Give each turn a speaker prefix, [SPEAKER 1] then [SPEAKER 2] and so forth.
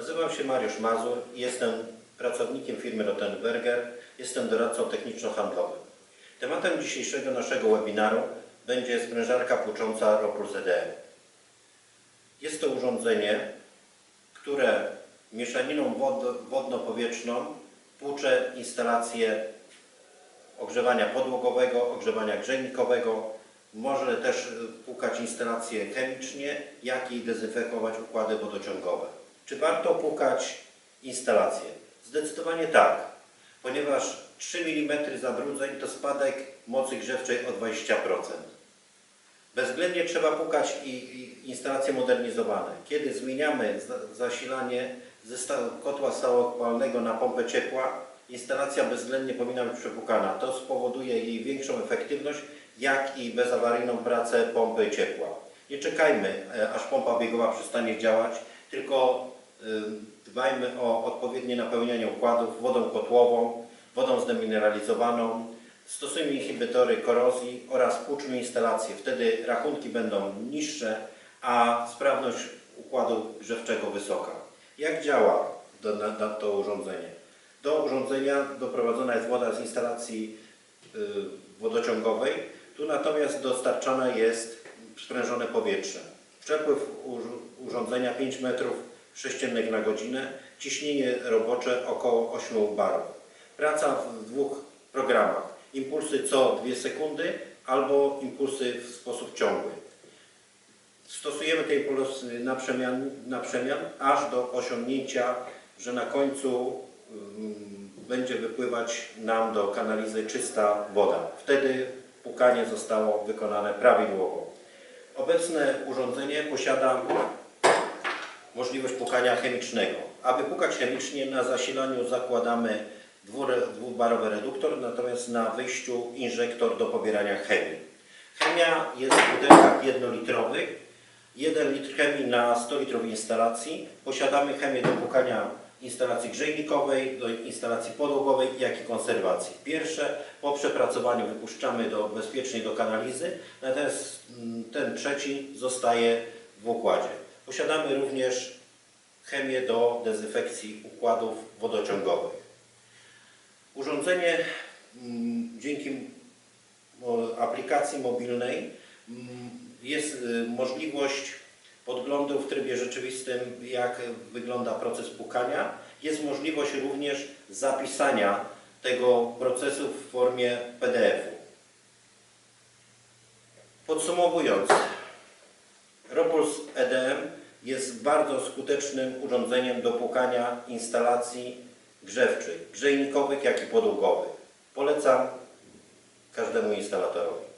[SPEAKER 1] Nazywam się Mariusz Mazur i jestem pracownikiem firmy Rottenberger. Jestem doradcą techniczno-handlowym. Tematem dzisiejszego naszego webinaru będzie sprężarka płucząca Ropuls EDM. Jest to urządzenie, które mieszaniną wod- wodno-powietrzną płucze instalacje ogrzewania podłogowego, ogrzewania grzejnikowego. Może też płukać instalacje chemicznie, jak i dezynfekować układy wodociągowe. Czy warto płukać instalacje? Zdecydowanie tak, ponieważ 3 mm zabrudzeń to spadek mocy grzewczej o 20%. Bezwzględnie trzeba pukać i, i instalacje modernizowane. Kiedy zmieniamy za- zasilanie ze kotła stałopalnego na pompę ciepła, instalacja bezwzględnie powinna być przepukana. To spowoduje jej większą efektywność, jak i bezawaryjną pracę pompy ciepła. Nie czekajmy, e, aż pompa biegowa przestanie działać, tylko dbajmy o odpowiednie napełnianie układów wodą kotłową, wodą zdemineralizowaną, Stosujmy inhibitory korozji oraz płuczmy instalacje. Wtedy rachunki będą niższe, a sprawność układu grzewczego wysoka. Jak działa to urządzenie? Do urządzenia doprowadzona jest woda z instalacji y, wodociągowej. Tu natomiast dostarczane jest sprężone powietrze. Przepływ ur- urządzenia 5 metrów sześciennych na godzinę, ciśnienie robocze około 8 barów. Praca w dwóch programach. Impulsy co 2 sekundy albo impulsy w sposób ciągły. Stosujemy te impulsy na przemian, na przemian aż do osiągnięcia, że na końcu ym, będzie wypływać nam do kanalizy czysta woda. Wtedy pukanie zostało wykonane prawidłowo. Obecne urządzenie posiada możliwość pukania chemicznego. Aby pukać chemicznie na zasilaniu zakładamy dwubarowy reduktor, natomiast na wyjściu inżektor do pobierania chemii. Chemia jest w butelkach jednolitrowych. 1 litr chemii na 100 litrów instalacji. Posiadamy chemię do pukania instalacji grzejnikowej, do instalacji podłogowej, jak i konserwacji. Pierwsze po przepracowaniu wypuszczamy do, bezpiecznie do kanalizy, natomiast mm, ten trzeci zostaje w układzie. Posiadamy również chemię do dezynfekcji układów wodociągowych. Urządzenie mm, dzięki aplikacji mobilnej mm, jest y, możliwość podglądu w trybie rzeczywistym, jak wygląda proces pukania. Jest możliwość również zapisania tego procesu w formie PDF-u. Podsumowując, Ropuls EDM jest bardzo skutecznym urządzeniem do płukania instalacji grzewczych, grzejnikowych, jak i podłogowych. Polecam każdemu installatorowi.